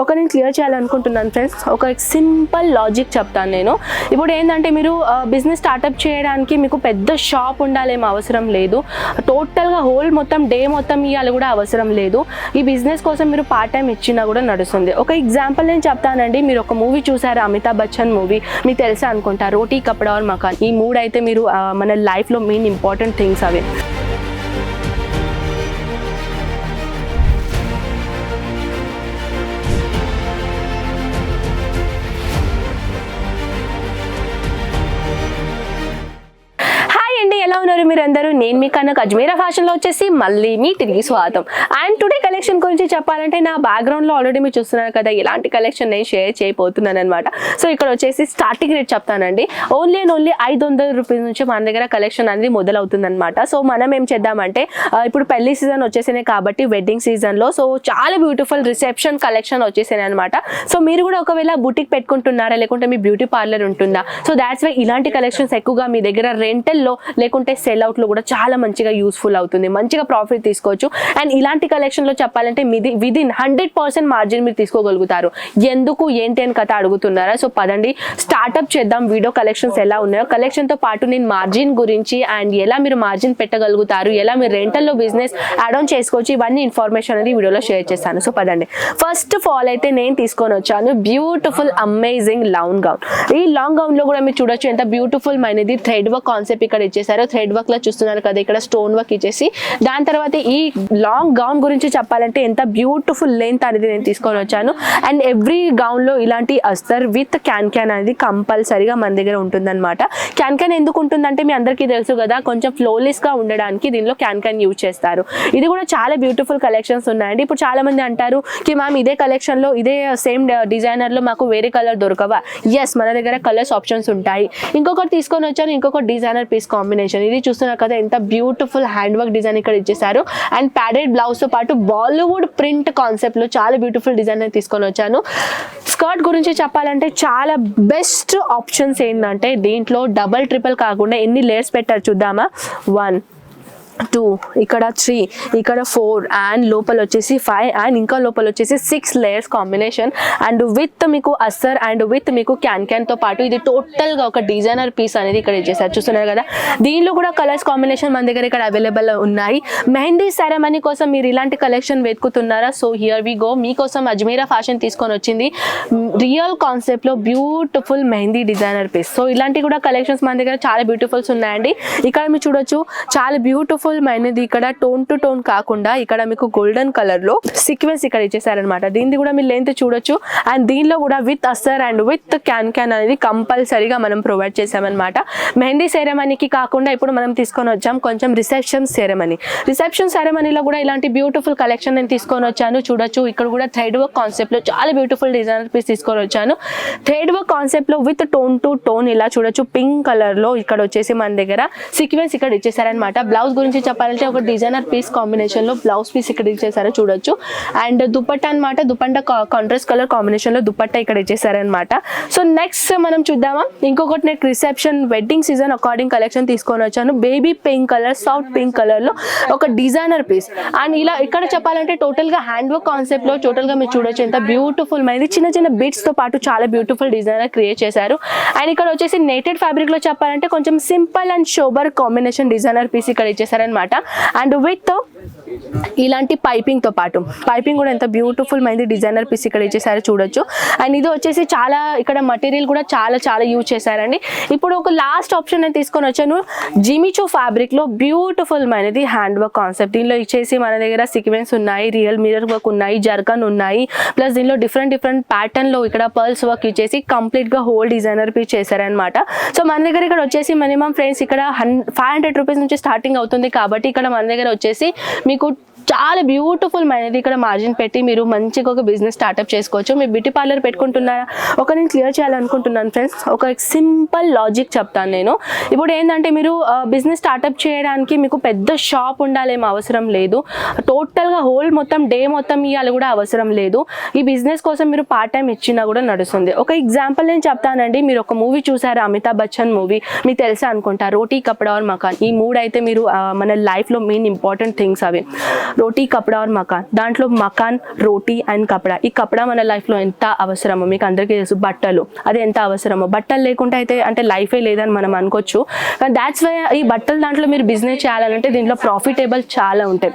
ఒక నేను క్లియర్ చేయాలనుకుంటున్నాను ఫ్రెండ్స్ ఒక సింపుల్ లాజిక్ చెప్తాను నేను. ఇప్పుడు ఏంటంటే మీరు బిజినెస్ స్టార్టప్ చేయడానికి మీకు పెద్ద షాప్ ఉండాలేమో అవసరం లేదు. టోటల్గా హోల్ మొత్తం డే మొత్తం ఇవ్వాలి కూడా అవసరం లేదు. ఈ బిజినెస్ కోసం మీరు పార్ట్ టైం ఇచ్చినా కూడా నడుస్తుంది. ఒక ఎగ్జాంపుల్ నేను చెప్తానండి. మీరు ఒక మూవీ చూసారు? అమితాబ్ బచ్చన్ మూవీ మీకు తెలుసా అనుకుంటా? రోటీ కపడా ఆర్ మకాన్ ఈ మూడు అయితే మీరు మన లైఫ్లో మెయిన్ ఇంపార్టెంట్ థింగ్స్ అవి. ఉన్నారు మీరు అందరూ నేను మీ కన్నా అజ్మీరా ఫ్యాషన్లో వచ్చేసి మళ్ళీ మీ తిరిగి స్వాగతం. అండ్ టుడే కలెక్షన్ గురించి చెప్పాలంటే నా బ్యాక్గ్రౌండ్లో ఆల్రెడీ మీరు చూస్తున్నారు కదా ఇలాంటి కలెక్షన్ నేను షేర్ చేయబోతున్నాను అనమాట సో ఇక్కడ వచ్చేసి స్టార్టింగ్ రేట్ చెప్తానండి. ఓన్లీ అండ్ ఓన్లీ ఐదు వందల రూపీస్ నుంచి మన దగ్గర కలెక్షన్ అనేది మొదలవుతుంది అనమాట సో మనం ఏం చేద్దామంటే ఇప్పుడు పెళ్ళి సీజన్ వచ్చేసినాయి కాబట్టి వెడ్డింగ్ సీజన్లో సో చాలా బ్యూటిఫుల్ రిసెప్షన్ కలెక్షన్ వచ్చేసాయి అనమాట సో మీరు కూడా ఒకవేళ బుటిక్ పెట్టుకుంటున్నారా లేకుంటే మీ బ్యూటీ పార్లర్ ఉంటుందా? సో దాట్స్ వై ఇలాంటి కలెక్షన్స్ ఎక్కువగా మీ దగ్గర రెంటల్లో లేకుంటే సెల్ అవుట్లో కూడా చాలా మంచిగా యూస్ఫుల్ అవుతుంది. మంచిగా ప్రాఫిట్ తీసుకోవచ్చు. అండ్ ఇలాంటి కలెక్షన్లో చెప్పాలంటే మీది విదిన్ హండ్రెడ్ పర్సెంట్ మార్జిన్ మీరు తీసుకోగలుగుతారు. ఎందుకు ఏంటి అని కథ అడుగుతున్నారా? సో పదండి. స్టార్ట్అప్ చేద్దాం. వీడియో కలెక్షన్స్ ఎలా ఉన్నాయో. కలెక్షన్తో పాటు నేను మార్జిన్ గురించి అండ్ ఎలా మీరు మార్జిన్ పెట్టగలుగుతారు ఎలా మీరు రెంటల్లో బిజినెస్ యాడ్ ఆన్ చేసుకోవచ్చు ఇవన్నీ ఇన్ఫర్మేషన్ అనేది వీడియోలో షేర్ చేస్తాను. సో పదండి. ఫస్ట్ ఆఫ్ ఆల్ అయితే నేను తీసుకొని వచ్చాను. బ్యూటిఫుల్ అమేజింగ్ లాంగ్ గౌన్ ఈ లాంగ్ గౌన్లో కూడా మీరు చూడొచ్చు ఎంత బ్యూటిఫుల్ మైనది. థ్రెడ్ వర్క్ కాన్సెప్ట్ ఇక్కడ ఇచ్చేసారు థ్రెడ్ వర్క్లో చూస్తున్నారు కదా ఇక్కడ స్టోన్ వర్క్ ఇచ్చేసి. దాని తర్వాత ఈ లాంగ్ గౌన్ గురించి చెప్పాలంటే ఎంత బ్యూటిఫుల్ లెంత్ అనేది నేను తీసుకొని వచ్చాను. అండ్ ఎవ్రీ గౌన్లో ఇలాంటి అస్తర్ విత్ క్యాన్ క్యాన్ అనేది కంపల్సరీగా మన దగ్గర ఉంటుందన్నమాట. క్యాన్ క్యాన్ ఎందుకు ఉంటుందంటే మీ అందరికీ తెలుసు కదా కొంచెం ఫ్లోలెస్గా ఉండడానికి దీనిలో క్యాన్ క్యాన్ యూజ్ చేస్తారు. ఇది కూడా చాలా బ్యూటిఫుల్ కలెక్షన్స్ ఉన్నాయండి. ఇప్పుడు చాలా మంది అంటారు కి మ్యామ్ ఇదే కలెక్షన్లో ఇదే సేమ్ డిజైనర్లో మాకు వేరే కలర్ దొరకవా? ఎస్ మన దగ్గర కలర్స్ ఆప్షన్స్ ఉంటాయి. ఇంకొకటి తీసుకొని వచ్చాను ఇంకొక డిజైనర్ పీస్ కాంబినేషన్. ఇది చూస్తున్నారు కదా ఎంత బ్యూటిఫుల్ హ్యాండ్ వర్క్ డిజైన్ ఇక్కడ ఇచ్చేసారు అండ్ ప్యాడెడ్ బ్లౌజ్తో పాటు బాలీవుడ్ ప్రింట్ కాన్సెప్ట్లో చాలా బ్యూటిఫుల్ డిజైన్ తీసుకొని వచ్చాను. స్కర్ట్ గురించి చెప్పాలంటే చాలా బెస్ట్ ఆప్షన్స్ ఏంటంటే దీంట్లో డబల్ ట్రిపుల్ కాకుండా ఎన్ని లేయర్స్ పెట్టారు చూద్దామా? వన్ టూ ఇక్కడ త్రీ ఇక్కడ ఫోర్ అండ్ లోపల వచ్చేసి ఫైవ్ అండ్ ఇంకా లోపల వచ్చేసి six layers combination and with మీకు అస్సర్ అండ్ విత్ మీకు క్యాన్ క్యాన్తో పాటు ఇది టోటల్గా ఒక డిజైనర్ పీస్ అనేది ఇక్కడ ఇచ్చేసారు చూస్తున్నారు కదా? దీనిలో కూడా కలర్స్ కాంబినేషన్ మన దగ్గర ఇక్కడ అవైలబుల్ ఉన్నాయి. మెహందీ సెరమనీ కోసం మీరు ఇలాంటి కలెక్షన్ వెతుకుతున్నారా? సో హియర్ వి గో మీకోసం అజ్మీరా ఫ్యాషన్ తీసుకొని వచ్చింది. రియల్ కాన్సెప్ట్లో beautiful mehndi designer piece so ఇలాంటి కూడా కలెక్షన్స్ మన దగ్గర చాలా బ్యూటిఫుల్స్ ఉన్నాయండి ఇక్కడ మీరు చూడొచ్చు చాలా బ్యూటిఫుల్ మైనది ఇక్కడ టోన్ టు టోన్ కాకుండా ఇక్కడ మీకు గోల్డెన్ కలర్లో సీక్వెన్స్ ఇక్కడ ఇచ్చేసారనమాట దీనిది కూడా మీరు లెంత్ చూడొచ్చు. అండ్ దీనిలో కూడా విత్ అస్సర్ అండ్ విత్ క్యాన్ క్యాన్ అనేది కంపల్సరీగా మనం ప్రొవైడ్ చేసామన్నమాట మెహందీ సెరమనీకి కాకుండా ఇప్పుడు మనం తీసుకొని వచ్చాం కొంచెం రిసెప్షన్ సెరమనీ రిసెప్షన్ సెరమనీలో కూడా ఇలాంటి బ్యూటిఫుల్ కలెక్షన్ నేను తీసుకొని వచ్చాను. చూడొచ్చు. ఇక్కడ కూడా థ్రెడ్ వర్క్ కాన్సెప్ట్లో చాలా బ్యూటిఫుల్ డిజైనర్ పీస్ తీసుకొని వచ్చాను. థ్రెడ్ వర్క్ కాన్సెప్ట్లో విత్ టోన్ టు టోన్ ఇలా చూడొచ్చు. పింక్ కలర్లో ఇక్కడ వచ్చేసి మన దగ్గర సీక్వెన్స్ ఇక్కడ ఇచ్చేసారనమాట బ్లౌజ్ గురించి చెప్పాలంటే ఒక డిజైనర్ పీస్ కాంబినేషన్లో బ్లౌజ్ పీస్ ఇక్కడ ఇచ్చేసారో చూడొచ్చు. అండ్ దుపట్టా అనమాట దుపట్టా కాంట్రాస్ట్ కలర్ కాంబినేషన్లో దుపట్టా ఇక్కడ ఇచ్చేసారనమాట సో నెక్స్ట్ మనం చూద్దామా? ఇంకొకటి నేను reception wedding season according collection తీసుకొని వచ్చాను. Baby pink colour soft pink కలర్లో ఒక డిజైనర్ పీస్ అండ్ ఇలా ఇక్కడ చెప్పాలంటే టోటల్గా హ్యాండ్ వర్క్ కాన్సెప్ట్లో టోటల్గా మీరు చూడొచ్చు ఎంత బ్యూటిఫుల్ మైంది చిన్న చిన్న బిట్స్తో పాటు చాలా బ్యూటిఫుల్ డిజైనర్ క్రియేట్ చేశారు. అండ్ ఇక్కడ వచ్చేసి నేటెడ్ ఫ్యాబ్రిక్లో చెప్పాలంటే కొంచెం simple and sober combination designer piece ఇక్కడ ఇచ్చేసారు. ఇచ్చేసారనమాట అండ్ విత్ ఇలాంటి పైపింగ్తో పాటు. పైపింగ్ కూడా ఎంత బ్యూటిఫుల్ మైంది డిజైనర్ పీస్ ఇక్కడ ఇచ్చేసారో చూడొచ్చు. అండ్ ఇది వచ్చేసి చాలా ఇక్కడ మటీరియల్ కూడా చాలా చాలా యూజ్ చేశారండి. ఇప్పుడు ఒక లాస్ట్ ఆప్షన్ నేను తీసుకొని వచ్చాను. జిమిచో ఫ్యాబ్రిక్లో బ్యూటిఫుల్ మైనది హ్యాండ్ వర్క్ కాన్సెప్ట్ దీనిలో ఇచ్చేసి మన దగ్గర సిక్వెన్స్ ఉన్నాయి రియల్ మిరర్ వర్క్ ఉన్నాయి జర్కన్ ఉన్నాయి. ప్లస్ దీనిలో డిఫరెంట్ డిఫరెంట్ ప్యాటర్న్లో ఇక్కడ పర్ల్స్ వర్క్ ఇచ్చేసి కంప్లీట్గా హోల్ డిజైనర్ పీస్ చేశారనమాట సో మన దగ్గర ఇక్కడ వచ్చేసి మినిమం ఫ్రెండ్స్ ఇక్కడ హన్ ఫైవ్ హండ్రెడ్ రూపీస్ నుంచి స్టార్టింగ్ అవుతుంది కాబట్టి ఇక్కడ మన దగ్గర వచ్చేసి మీకు చాలా బ్యూటిఫుల్ మైనది ఇక్కడ మార్జిన్ పెట్టి మీరు మంచిగా ఒక బిజినెస్ స్టార్ట్అప్ చేసుకోవచ్చు. మీరు బ్యూటీ పార్లర్ పెట్టుకుంటున్నారా ఒక నేను క్లియర్ చేయాలనుకుంటున్నాను ఫ్రెండ్స్ ఒక సింపుల్ లాజిక్ చెప్తాను నేను. ఇప్పుడు ఏంటంటే మీరు బిజినెస్ స్టార్ట్అప్ చేయడానికి మీకు పెద్ద షాప్ ఉండాలేమో అవసరం లేదు. టోటల్గా హోల్ మొత్తం డే మొత్తం ఇవ్వాలి కూడా అవసరం లేదు. ఈ బిజినెస్ కోసం మీరు పార్ట్ టైం ఇచ్చినా కూడా నడుస్తుంది. ఒక ఎగ్జాంపుల్ నేను చెప్తానండి. మీరు ఒక మూవీ చూసారా? అమితాబ్ బచ్చన్ మూవీ మీకు తెలుసా అనుకుంటా? రోటీ కపడా ఆర్ మకాన్. ఈ మూడు అయితే మీరు మన లైఫ్లో మెయిన్ ఇంపార్టెంట్ థింగ్స్ అవి. రోటీ కపడా ఆర్ మకాన్. దాంట్లో మకాన్ రోటీ అండ్ కపడా. ఈ కపడా మన లైఫ్లో ఎంత అవసరమో మీకు అందరికీ తెలుసు బట్టలు. అది ఎంత అవసరమో. బట్టలు లేకుండా అయితే అంటే లైఫే లేదని మనం అనుకోవచ్చు. కానీ దాట్స్ వై ఈ బట్టలు దాంట్లో మీరు బిజినెస్ చేయాలంటే దీంట్లో ప్రాఫిటబుల్ చాలా ఉంటాయి.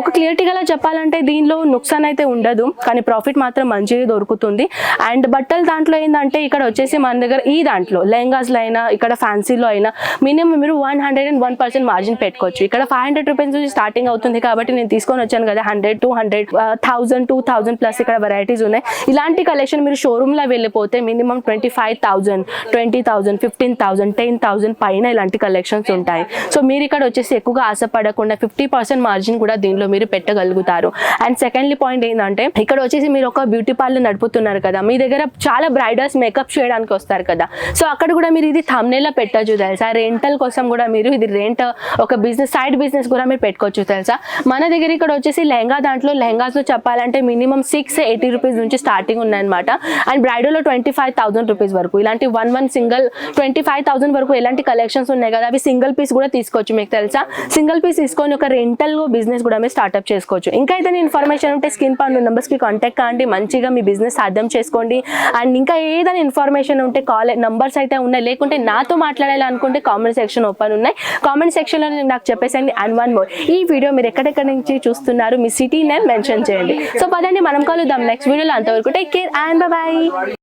ఒక క్లియరిటీగా చెప్పాలంటే దీనిలో నుక్సాన్ అయితే ఉండదు కానీ ప్రాఫిట్ మాత్రం మంచిగా దొరుకుతుంది. అండ్ బట్టలు దాంట్లో ఏంటంటే ఇక్కడ వచ్చేసి మన దగ్గర ఈ దాంట్లో లెహంగాస్లో అయినా ఇక్కడ ఫ్యాన్సీలో అయినా మినిమం మీరు one hundred and one percent margin పెట్టుకోవచ్చు. ఇక్కడ ఫైవ్ హండ్రెడ్ రూపీస్ నుంచి స్టార్టింగ్ అవుతుంది కాబట్టి నేను తీసుకొని వచ్చాను కదా hundred two hundred thousand two thousand plus ఇక్కడ వెరైటీస్ ఉన్నాయి. ఇలాంటి కలెక్షన్ మీరు షోరూమ్లో వెళ్ళిపోతే minimum twenty five thousand twenty thousand fifteen thousand ten thousand పైన ఇలాంటి కలెక్షన్స్ ఉంటాయి. సో మీరు ఇక్కడ వచ్చేసి ఎక్కువగా ఆశపడకుండా ఫిఫ్టీ పర్సెంట్ మార్జిన్ కూడా దీనిలో మీరు పెట్టగలుగుతారు. అండ్ సెకండ్లీ పాయింట్ ఏంటంటే ఇక్కడ వచ్చేసి మీరు ఒక బ్యూటీ పార్లర్ నడుపుతున్నారు కదా మీ దగ్గర చాలా బ్రైడర్స్ మేకప్ చేయడానికి వస్తారు కదా. సో అక్కడ కూడా మీరు ఇది థమ్నేలో పెట్టచ్చు తెలుసా? రెంటల్ కోసం కూడా మీరు ఇది రెంట్ ఒక బిజినెస్ సైడ్ బిజినెస్ కూడా మీరు పెట్టుకోవచ్చు తెలుసా? మన దగ్గర ఇక్కడ వచ్చేసి లెహంగా దాంట్లో లెహంగాస్లో చెప్పాలంటే మినిమం సిక్స్ ఎయిటీ రూపీస్ నుంచి స్టార్టింగ్ ఉన్నాయన్నమాట. అండ్ బ్రైడల్లో ట్వంటీ ఫైవ్ థౌసండ్ రూపీస్ వరకు. ఇలాంటి one one single twenty five thousand వరకు ఎలాంటి కలెక్షన్స్ ఉన్నాయి కదా అవి సింగిల్ పీస్ కూడా తీసుకోవచ్చు మీకు తెలుసా? సింగిల్ పీస్ తీసుకొని ఒక రెంటల్ బిజినెస్ కూడా మీరు స్టార్ట్అప్ చేసుకోవచ్చు. ఇంకా ఏదైనా ఇన్ఫర్మేషన్ ఉంటే స్కిన్ పన్ను నెంబర్స్కి కాంటాక్ట్ కాండి మంచిగా మీ బిజినెస్ సాధ్యం చేసుకోండి. అండ్ ఇంకా ఏదైనా ఇన్ఫర్మేషన్ ఉంటే కాల్ నంబర్స్ అయితే ఉన్నాయి. లేకుంటే నాతో మాట్లాడాలి అనుకుంటే కామెంట్ సెక్షన్ ఓపెన్ ఉన్నాయి. కామెంట్ సెక్షన్లో నాకు చెప్పేసండి అండ్ వన్ మోర్. ఈ వీడియో మీరు ఎక్కడెక్కడ నుంచి చూస్తున్నారు. మీ సిటీ నేమ్ మెన్షన్ చేయండి. సో పదండి మనం కలుద్దాం నెక్స్ట్ వీడియోలో అంతవరకు టేక్ కేర్ అండ్ బాయ్